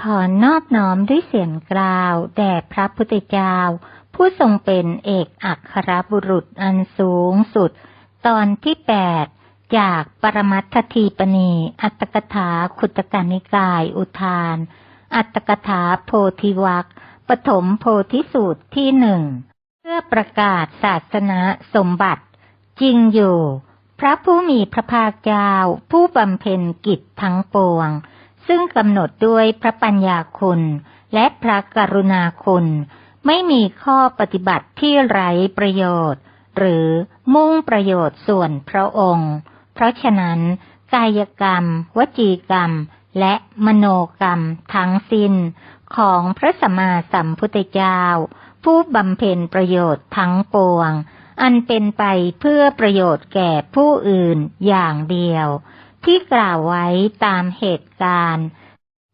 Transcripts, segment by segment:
ขอนอบน้อมด้วยเสียงกล่าว แด่พระพุทธเจ้า ผู้ทรงเป็นเอกอัครบุรุษอันสูงสุด ตอนที่แปดจากปรมัตถทีปณี อัตถกถาขุตกานิกายอุทาน อัตถกถาโพธิวัคปฐมโพธิสูตรที่หนึ่ง เพื่อประกาศศาสนาสมบัติ จริงอยู่ พระผู้มีพระภาคเจ้า ผู้บำเพ็ญกิจทั้งปวง ซึ่งกำหนดด้วยพระปัญญาคุณและพระกรุณาคุณ ไม่มีข้อปฏิบัติที่ไร้ประโยชน์ หรือมุ่งประโยชน์ส่วนพระองค์ เพราะฉะนั้น กายกรรม วจีกรรม และมโนกรรมทั้งสิ้น ของพระสัมมาสัมพุทธเจ้า ผู้บำเพ็ญประโยชน์ทั้งปวง อันเป็นไปเพื่อประโยชน์แก่ผู้อื่นอย่างเดียว ที่กล่าวไว้ตามเหตุการณ์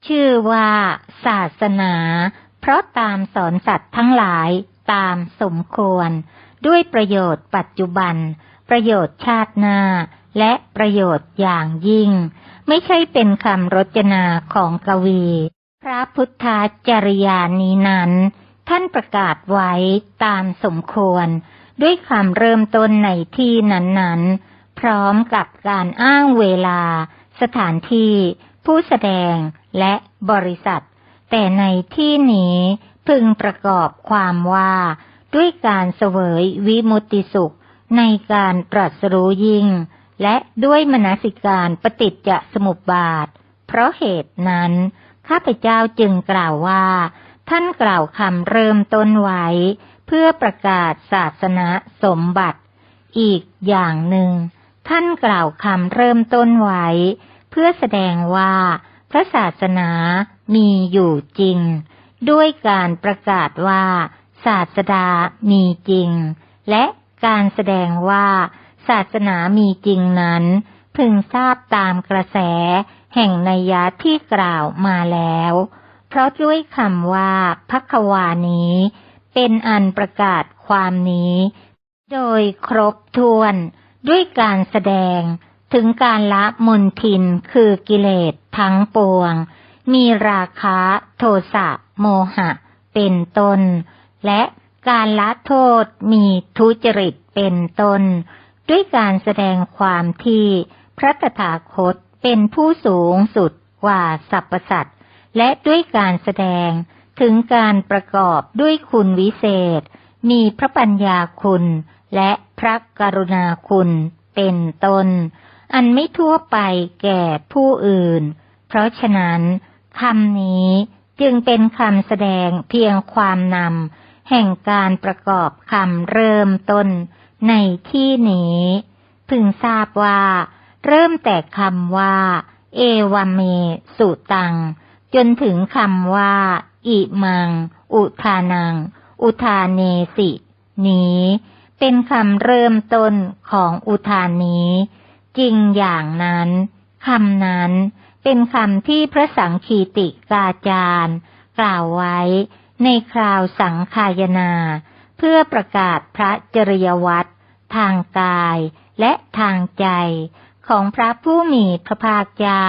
ชื่อว่าศาสนา เพราะตามสอนสัตว์ทั้งหลายตามสมควร ด้วยประโยชน์ปัจจุบัน ประโยชน์ชาติหน้า และประโยชน์อย่างยิ่ง ไม่ใช่เป็นคำรจนาของกวี พระพุทธจริยานี้นั้น ท่านประกาศไว้ตามสมควร ด้วยคำเริ่มต้นในที่นั้นๆ พร้อมกับการอ้างเวลา สถานที่ ผู้แสดงและบริษัท แต่ในที่นี้พึงประกอบความว่า ด้วยการเสวยวิมุติสุข ในการตรัสรู้ยิ่ง และด้วยมนสิการปฏิจจสมุปบาท เพราะเหตุนั้น ข้าพเจ้าจึงกล่าวว่า ท่านกล่าวคำเริ่มต้นไว้ เพื่อประกาศศาสนาสมบัติ อีกอย่างหนึ่ง ท่านกล่าวคำเริ่มต้นไว้ เพื่อแสดงว่า พระศาสนามีอยู่จริง ด้วยการประกาศว่า ศาสดามีจริง และการแสดงว่า ศาสนามีจริงนั้น พึงทราบตามกระแส แห่งนัยยะที่กล่าวมาแล้ว เพราะด้วยคำว่าพักวานี้ เป็นอันประกาศความนี้ โดยครบถ้วน ด้วยการแสดงถึงการละมนทินคือกิเลสทั้งปวง มีราคะโทสะโมหะ เป็นต้น และการละโทษมีทุจริตเป็นต้น ด้วยการแสดงความที่พระตถาคตเป็นผู้สูงสุดกว่าสรรพสัตว์และด้วยการแสดงถึงการประกอบด้วยคุณวิเศษ มีพระปัญญาคุณและ ระกรุณาคุณเป็นต้น อันไม่ทั่วไปแก่ผู้อื่น เพราะฉะนั้นคำนี้จึงเป็นคำแสดงเพียงความนำแห่งการประกอบคำเริ่มต้นในที่นี้ พึงทราบว่า เริ่มแต่คำว่า เอวเมสุตัง จนถึงคำว่า อิมัง อุทานัง อุทาเนสิ นี้ เป็นคำเริ่มต้นของอุทานนี้ จริงอย่างนั้นคำนั้นเป็นคำที่พระสังคีติกาจารย์ กล่าวไว้ในคราวสังคายนา เพื่อประกาศพระจริยวัตรทางกายและทางใจของพระผู้มีพระภาคเจ้า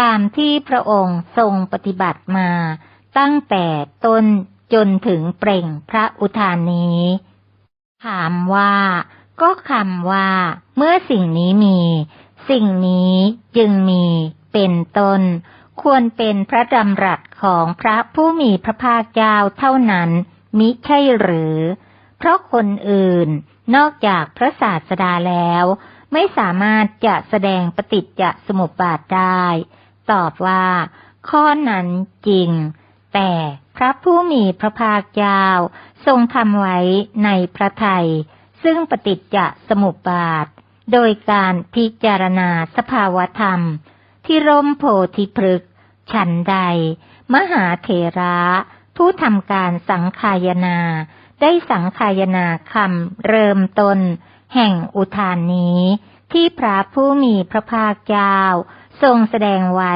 ตามที่พระองค์ทรงปฏิบัติมา ตั้งแต่ต้นจนถึงเปล่งพระอุทานนี้ ถามว่า ก็คำว่า เมื่อสิ่งนี้มี สิ่งนี้จึงมี เป็นต้น ควรเป็นพระดำรัสของพระผู้มีพระภาคเจ้าเท่านั้น มิใช่หรือ เพราะคนอื่น นอกจากพระศาสดาแล้ว ไม่สามารถจะแสดงปฏิจจสมุปบาทได้ ตอบว่า ข้อนั้นจริง แต่ พระผู้มีพระภาคเจ้าทรงทำไว้ในพระไทย ซึ่งปฏิจจสมุปบาท โดยการพิจารณาสภาวธรรม ที่ร่มโพธิพฤกษ์ฉันใด มหาเถระผู้ทำการสังคายนา ได้สังคายนาคำเริ่มต้น แห่งอุทานนี้ ที่พระผู้มีพระภาคเจ้า ทรงแสดงไว้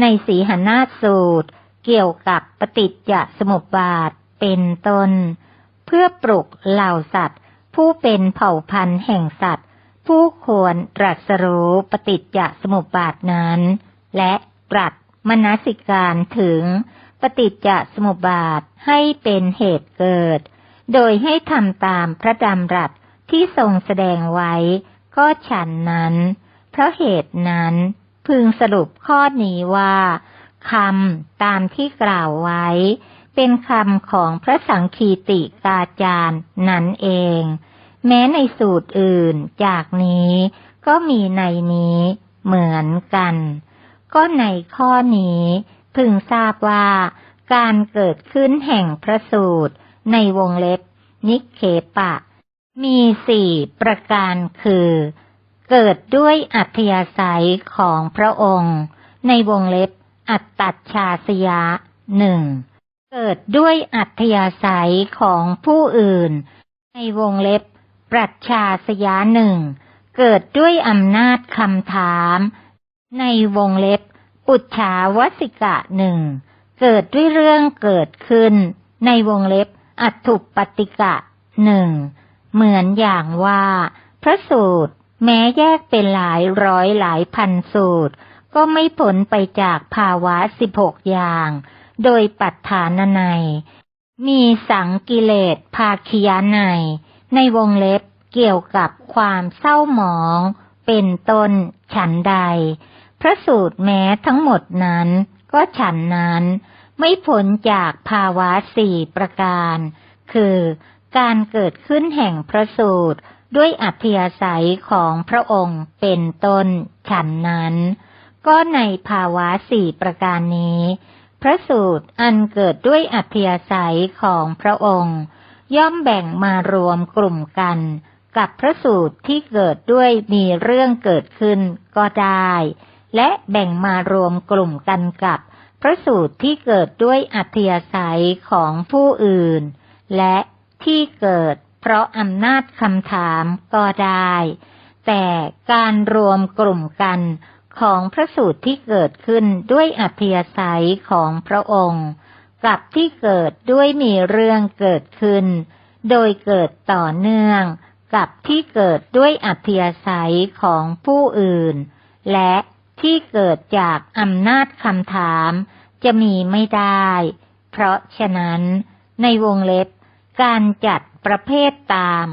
ในสีหนาสูตร เกี่ยวกับปฏิจจสมุปบาทเป็นต้น เพื่อปลุกเหล่าสัตว์ ผู้เป็นเผ่าพันธุ์แห่งสัตว์ ผู้ควรตรัสรู้ปฏิจจสมุปบาทนั้น และตรัสมนสิการถึงปฏิจจสมุปบาทให้เป็นเหตุเกิด โดยให้ทำตามพระดำรัสที่ทรงแสดงไว้ ก็ฉันนั้น เพราะเหตุนั้น พึงสรุปข้อนี้ว่า คำตามที่กล่าวไว้ เป็นคำของพระสังคีติกาจารย์นั่นเอง แม้ในสูตรอื่นจากนี้ก็มีในนี้เหมือนกัน ก็ในข้อนี้พึงทราบว่าการเกิดขึ้นแห่งพระสูตรในวงเล็บ นิเคปะ มีสี่ประการคือ เกิดด้วยอัธยาศัยของพระองค์ ในวงเล็บ อัตตัชาสยะหนึ่งเกิดด้วยอัธยาศัยของผู้อื่น ในวงเล็บ ปรัชชาสยะหนึ่งเกิดด้วยอำนาจคำถาม ในวงเล็บ ปุจฉาวสิกะหนึ่งเกิดด้วยเรื่องเกิดขึ้น ในวงเล็บ อัตุปติกะหนึ่งเหมือนอย่างว่า พระสูตร แม้แยกเป็นหลายร้อยหลายพันสูตร ก็ไม่ผลไปจากภาวะสิบหกอย่าง โดยปัฏฐานในมีสังกิเลสภาคียในในวงเล็บเกี่ยวกับความเศร้าหมอง เป็นต้นฉันใด พระสูตรแม้ทั้งหมดนั้น ก็ฉันนั้น ไม่ผลจากภาวะสี่ประการ คือการเกิดขึ้นแห่งพระสูตรด้วยอัธยาศัยของพระองค์เป็นต้นฉันนั้น ก็ในภาวะสี่ประการนี้ พระสูตรอันเกิดด้วยอัธยาศัยของพระองค์ ย่อมแบ่งมารวมกลุ่มกัน กับพระสูตรที่เกิดด้วยมีเรื่องเกิดขึ้นก็ได้ และแบ่งมารวมกลุ่มกันกับพระสูตรที่เกิดด้วยอัธยาศัยของผู้อื่น และที่เกิดเพราะอำนาจคำถามก็ได้ แต่การรวมกลุ่มกัน ของพระสูตรที่เกิดขึ้นด้วยอัธยาศัยของพระองค์ กับที่เกิดด้วยมีเรื่องเกิดขึ้น โดยเกิดต่อเนื่อง กับที่เกิดด้วยอัธยาศัยของผู้อื่น และที่เกิดจากอำนาจคำถามจะมีไม่ได้ เพราะฉะนั้น ในวงเล็บ การจัดประเภทตาม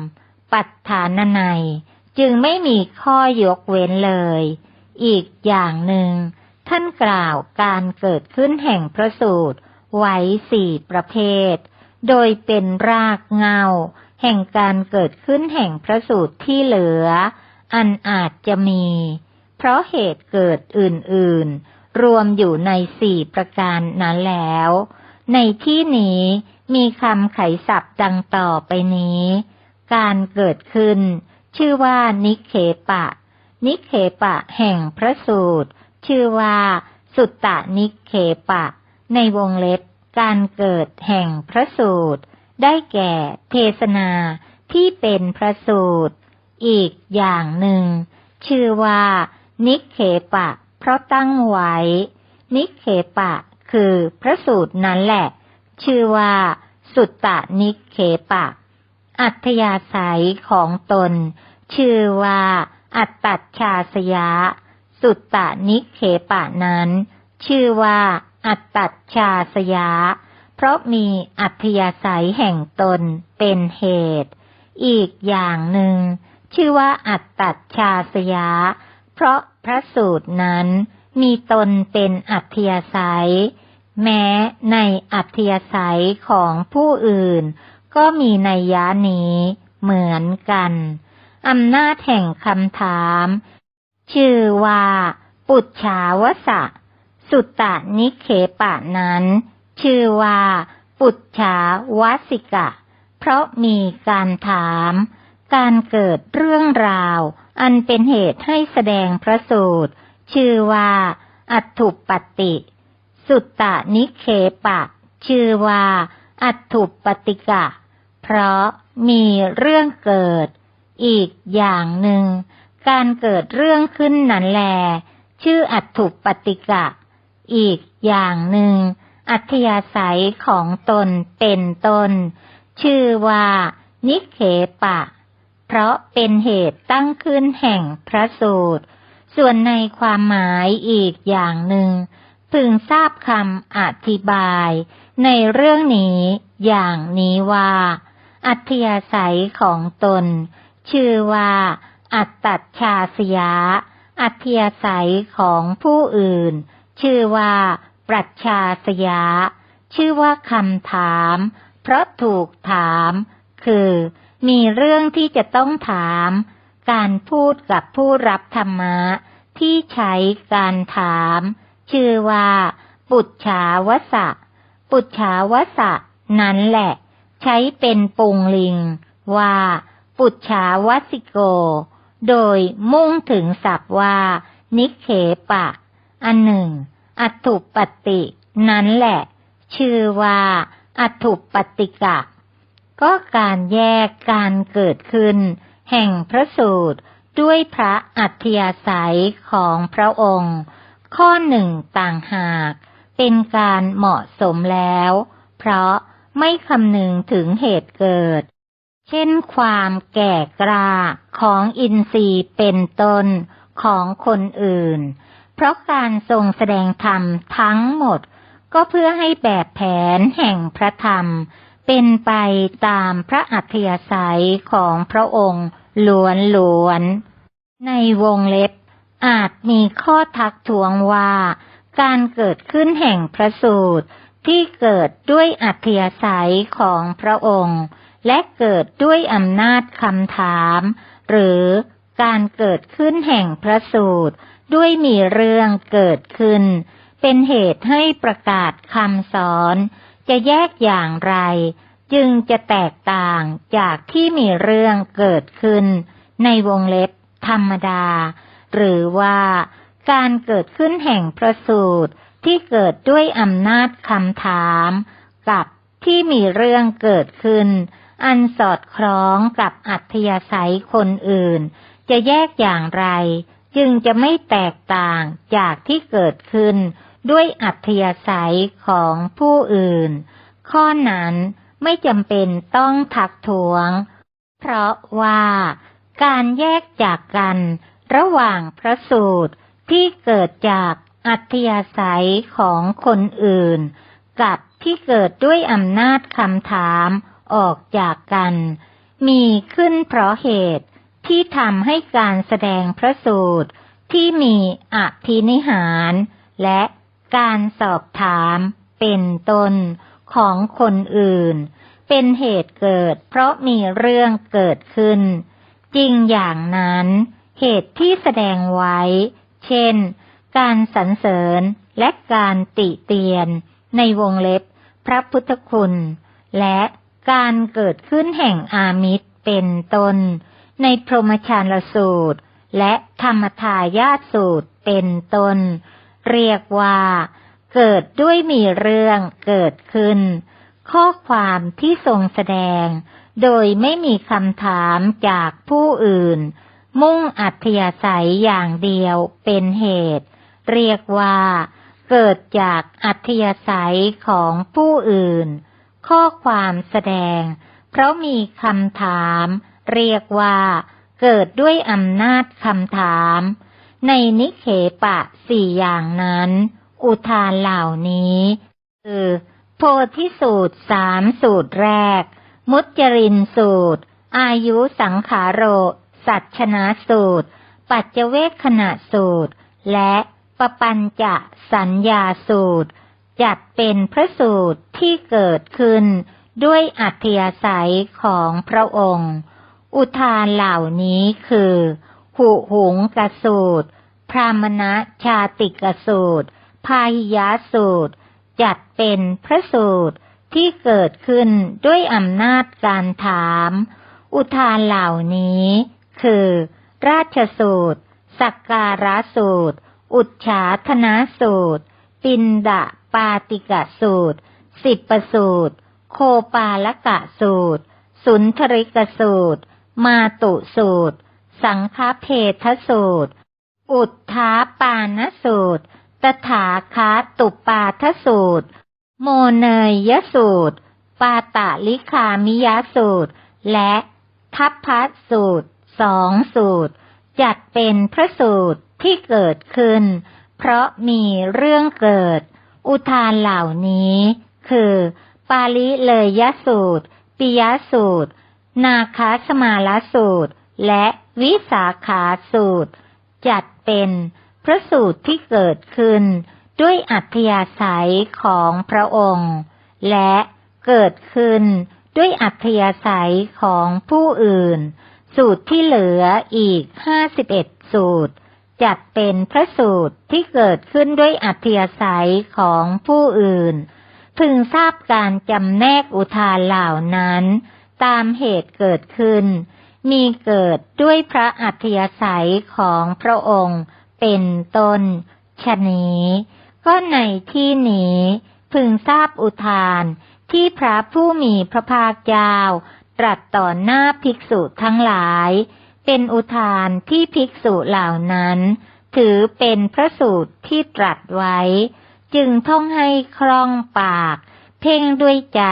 ปัฏฐานในจึงไม่มีข้อยกเว้นเลย อีกอย่างหนึ่ง ท่านกล่าวการเกิดขึ้นแห่งพระสูตร ไว้สี่ประเภท โดยเป็นรากเงา แห่งการเกิดขึ้นแห่งพระสูตรที่เหลือ อันอาจจะมี เพราะเหตุเกิดอื่น ๆ รวมอยู่ในสี่ประการนั้นแล้ว ในที่นี้มีคำไขศัพท์ดังต่อไปนี้ การเกิดขึ้น ชื่อว่านิเคปะ นิเคปะแห่งพระสูตร ชื่อว่า สุตตะนิเคปะ ในวงเล็บ การเกิดแห่งพระสูตร ได้แก่เทศนาที่เป็นพระสูตร อีกอย่างหนึ่ง ชื่อว่า นิเคปะ เพราะตั้งไว้ นิเคปะ คือพระสูตรนั้นแหละ ชื่อว่า สุตตะนิเคปะ อัธยาศัยของตน ชื่อว่า อัตตัชาสยะ สุตตานิเคปะนั้น ชื่อว่า อัตตัชาสยะ เพราะมีอัธยาศัยแห่งตนเป็นเหตุ อีกอย่างหนึ่ง ชื่อว่าอัตตัชาสยะ เพราะพระสูตรนั้น มีตนเป็นอัธยาศัย แม้ในอัธยาศัยของผู้อื่น ก็มีในยานี้เหมือนกัน อำนาจแห่งคำถาม ชื่อว่า ปุจฉาวสะ สุตตนิเคปะนั้น ชื่อว่า ปุจฉาวสิกะ เพราะมีการถาม การเกิดเรื่องราว อันเป็นเหตุให้แสดงพระสูตร ชื่อว่า อัตุปติ สุตตนิเคปะ ชื่อว่า อัตุปติกะ เพราะมีเรื่องเกิด อีกอย่างหนึ่ง การเกิดเรื่องขึ้นนั้นแล ชื่ออัตถุปฏิกะ อีกอย่างหนึ่ง อัธยาศัยของตนเป็นตนชื่อว่านิเคปะ เพราะเป็นเหตุตั้งขึ้นแห่งพระสูตร ส่วนในความหมายอีกอย่างหนึ่ง พึงทราบคำอธิบาย ในเรื่องนี้อย่างนี้ว่า อัธยาศัยของตน ชื่อว่า อัตตัชชาสยา อัธยาศัยของผู้อื่น ชื่อว่า ปรัชชาสยา ชื่อว่าคำถาม เพราะถูกถาม คือ มีเรื่องที่จะต้องถาม การพูดกับผู้รับธรรมะ ที่ใช้การถาม ชื่อว่า ปุจฉาวสะ ปุจฉาวสะ นั้นแหละ ใช้เป็นปุงลิงว่า ปุจฉาวสิโก โดยมุ่งถึงศัพท์ว่า นิเคปะ อันหนึ่ง อัตถุปฏินั้นแหละ ชื่อว่า อัตถุปฏิกะ ก็การแยกการเกิดขึ้น แห่งพระสูตรด้วยพระอัธยาศัยของพระองค์ ข้อหนึ่งต่างหาก เป็นการเหมาะสมแล้ว เพราะไม่คำนึงถึงเหตุเกิด เช่นความแก่กล้าของอินทรีย์เป็นต้นของคนอื่น เพราะการทรงแสดงธรรมทั้งหมด ก็เพื่อให้แบบแผนแห่งพระธรรม เป็นไปตามพระอัธยาศัยของพระองค์ล้วนล้วนๆในวงเล็บ อาจมีข้อทักท้วงว่า การเกิดขึ้นแห่งพระสูตรที่เกิดด้วยอัธยาศัยของพระองค์ และเกิดด้วยอำนาจคำถาม หรือการเกิดขึ้นแห่งพระสูตร ด้วยมีเรื่องเกิดขึ้น เป็นเหตุให้ประกาศคำสอน จะแยกอย่างไร จึงจะแตกต่างจากที่มีเรื่องเกิดขึ้น ในวงเล็บธรรมดา หรือว่าการเกิดขึ้นแห่งพระสูตรที่เกิดด้วยอำนาจคำถาม กับที่มีเรื่องเกิดขึ้น อันสอดคล้องกับอัธยาศัยคนอื่น จะแยกอย่างไร จึงจะไม่แตกต่างจากที่เกิดขึ้นด้วยอัธยาศัยของผู้อื่น ข้อนั้นไม่จำเป็นต้องทักท้วง เพราะว่าการแยกจากกันระหว่างพระสูตรที่เกิดจากอัธยาศัยของคนอื่น กับที่เกิดด้วยอำนาจคำถาม ออกจากกัน มีขึ้นเพราะเหตุที่ทำให้การแสดงพระสูตร ที่มีอภินิหาร และการสอบถามเป็นต้นของคนอื่น เป็นเหตุเกิดเพราะมีเรื่องเกิดขึ้น จริงอย่างนั้น เหตุที่แสดงไว้ เช่น การสรรเสริญและการติเตียนในวงเล็บพระพุทธคุณ และ การเกิดขึ้นแห่งอามิตรเป็นต้น ในพรหมชาลสูตร และธรรมทายาสูตรเป็นต้น เรียกว่า เกิดด้วยมีเรื่องเกิดขึ้น ข้อความที่ทรงแสดง โดยไม่มีคำถามจากผู้อื่น มุ่งอัธยาศัยอย่างเดียวเป็นเหตุ เรียกว่า เกิดจากอัธยาศัยของผู้อื่น ข้อความแสดง เพราะมีคำถาม เรียกว่า เกิดด้วยอำนาจคำถาม ในนิเคปะสี่อย่างนั้น อุทานเหล่านี้คือโพธิสูตรสามสูตรแรก มุจจรินสูตร อายุสังขาโร สัชนะสูตร ปัจเจเวคขณะสูตร และปปัญจะสัญญาสูตร จัดเป็นพระสูตรที่เกิดขึ้นด้วยอัธยาศัยของพระองค์ อุทานเหล่านี้คือ หุหุงกสูตร พรามณชาติกสูตร พาหิยสูตร จัดเป็นพระสูตรที่เกิดขึ้นด้วยอำนาจการถาม อุทานเหล่านี้ คือ ราชสูตร สักการะสูตร อุจฉาธนาสูตร ปินดาปาติกะสูตร สิบประสูตร โคปาลกะสูตร สุนทริกสูตร มาตุสูตร สังฆเพทสูตร อุทธาปานสูตร ตถาคาตุปาทสูตร โมเนยยสูตร ปาตาลิคามิยสูตร และทัพพัสูตรสองสูตร จัดเป็นพระสูตรที่เกิดขึ้น เพเพราะมีเรื่องเกิด อุทานเหล่านี้ คือ ปาลิเลยยสูตร ปิยสูตร นาคาสมาลสูตร และวิสาขาสูตร จัดเป็นพระสูตรที่เกิดขึ้น ด้วยอัธยาศัยของพระองค์ และเกิดขึ้นด้วยอัธยาศัยของผู้อื่น สูตรที่เหลืออีกห้าสิบเอ็ดสูตร จัดเป็นพระสูตรที่เกิดขึ้นด้วยอัธยาศัยของผู้อื่น พึงทราบการจำแนกอุทานเหล่านั้น ตามเหตุเกิดขึ้น มีเกิดด้วยพระอัธยาศัยของพระองค์ เป็นต้นชะนี้ก็ในที่นี้พึงทราบอุทานที่พระผู้มีพระภาคเจ้าตรัสต่อหน้าภิกษุทั้งหลาย เป็นอุทานที่ภิกษุเหล่านั้น ถือเป็นพระสูตรที่ตรัสไว้ จึงท่องให้คล่องปาก เพ่งด้วยใจ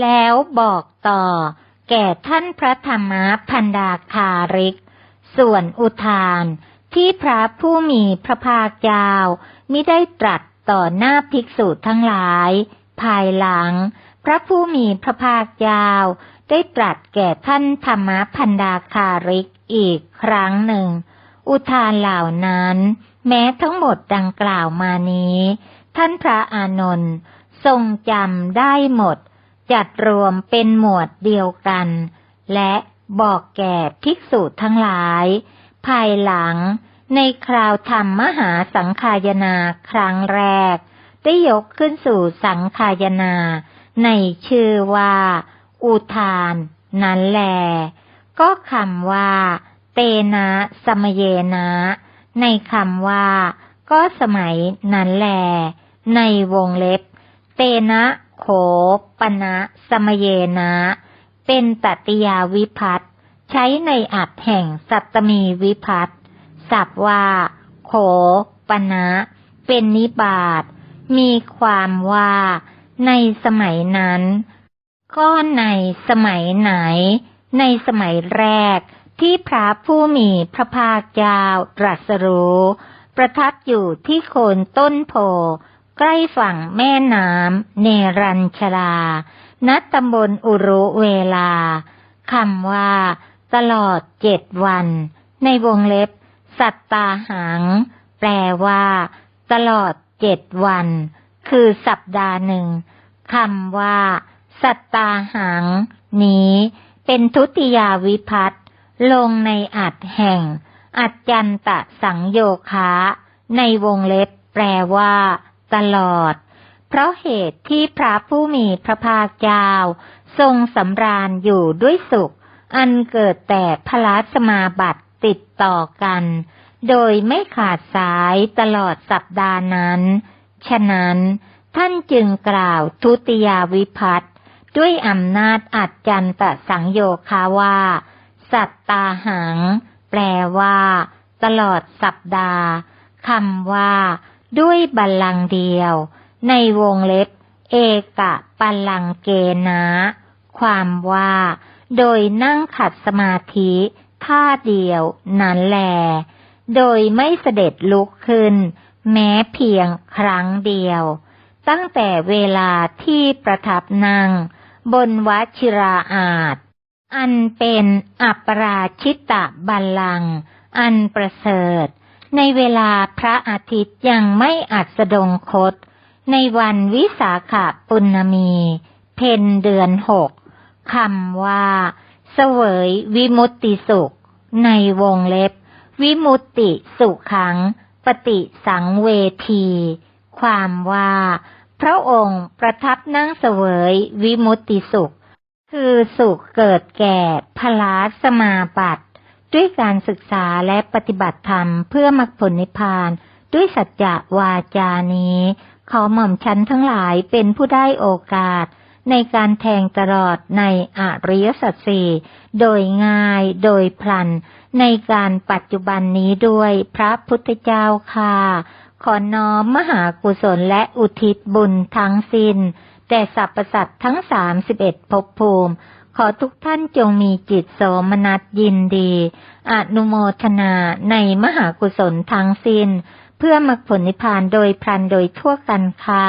แล้วบอกต่อ แก่ท่านพระธรรมพันดาคาริก ส่วนอุทานที่พระผู้มีพระภาคเจ้ามิได้ตรัสต่อหน้าภิกษุทั้งหลาย ภายหลัง พระผู้มีพระภาคเจ้า ได้ตรัสแก่ท่านธรรมพันดาคาริกอีกครั้งหนึ่ง อุทานเหล่านั้น แม้ทั้งหมดดังกล่าวมานี้ ท่านพระอานนท์ทรงจำได้หมด จัดรวมเป็นหมวดเดียวกัน และบอกแก่ภิกษุทั้งหลาย ภายหลังในคราวทำมมหาสังคายนาครั้งแรก ได้ยกขึ้นสู่สังขายนา ในชื่อว่า อุทาน นั้นแล ก็คำว่า เตนะสมเยนะ ในคำว่า ก็สมัยนั้นแล ในวงเล็บ เตนะโขปนะสมเยนะ เป็นตติยาวิพัตใช้ในอัดแห่งสัตตมีวิพัตศัพท์ว่า โขปนะ เป็นนิบาตมีความว่า ในสมัยนั้น ก็ในสมัยไหน ในสมัยแรกที่พระผู้มีพระภาคเจ้าตรัสรู้ ประทับอยู่ที่โคนต้นโพใกล้ฝั่งแม่น้ำเนรัญชลานัตำบลอุรุเวลา คำว่า ตลอดเจ็ดวัน ในวงเล็บ สัตตาหัง แปลว่า ตลอดเจ็ดวัน คือสัปดาห์หนึ่ง คำว่า สัตตาหัง นี้ เป็นทุติยาวิพัตลงในอัดแห่ง อัจจันตะสังโยคะ ในวงเล็บแปลว่า ตลอด เพราะเหตุที่พระผู้มีพระภาคเจ้า ทรงสำราญอยู่ด้วยสุข อันเกิดแต่พลาสมาบัติติดต่อกัน โดยไม่ขาดสายตลอดสัปดาห์นั้น ฉะนั้นท่านจึงกล่าวทุติยาวิพัต ด้วยอำนาจอัจจันตสังโยคาว่า สัตตาหัง แปลว่า ตลอดสัปดาห์คำว่า ด้วยบัลลังเดียว ในวงเล็บ เอกะปัลลังเกนะ ความว่า โดยนั่งขัดสมาธิท่าเดียว นั้นแหลโดยไม่เสด็จลุกขึ้น แม้เพียงครั้งเดียว ตั้งแต่เวลาที่ประทับนั่ง บนวัชิราอาจ อันเป็นอัปราชิตะบัลลัง อันประเสริฐ ในเวลาพระอาทิตย์ยังไม่อัสดงคต ในวันวิสาขปุณมี เพนเดือนหกคำว่า เสวยวิมุตติสุข ในวงเล็บ วิมุตติสุขัง ปฏิสังเวที ความว่า พระองค์ประทับนั่งเสวยวิมุตติสุข คือสุขเกิดแก่พลาสมาบัติด้วยการศึกษาและปฏิบัติธรรมเพื่อมรรคผลนิพพาน ด้วยสัจจะวาจานี้ ขอหม่อมชั้นทั้งหลายเป็นผู้ได้โอกาส ในการแทงตลอดในอริยสัจสี่โดยง่ายโดยพลัน ในการปัจจุบันนี้ด้วยพระพุทธเจ้าค่ะ ขอน้อมมหากุศลและอุทิศบุญทั้งสิน้นแต่สรรพสัตว์ทั้งสามสิบเอ็ดภพภูมิ ขอทุกท่านจงมีจิตโสมนัสยินดี อนุโมทนาในมหากุศลทั้งสิน้น เพื่อมรรคผลนิพพานโดยพลันโดยทั่วกันค่ะ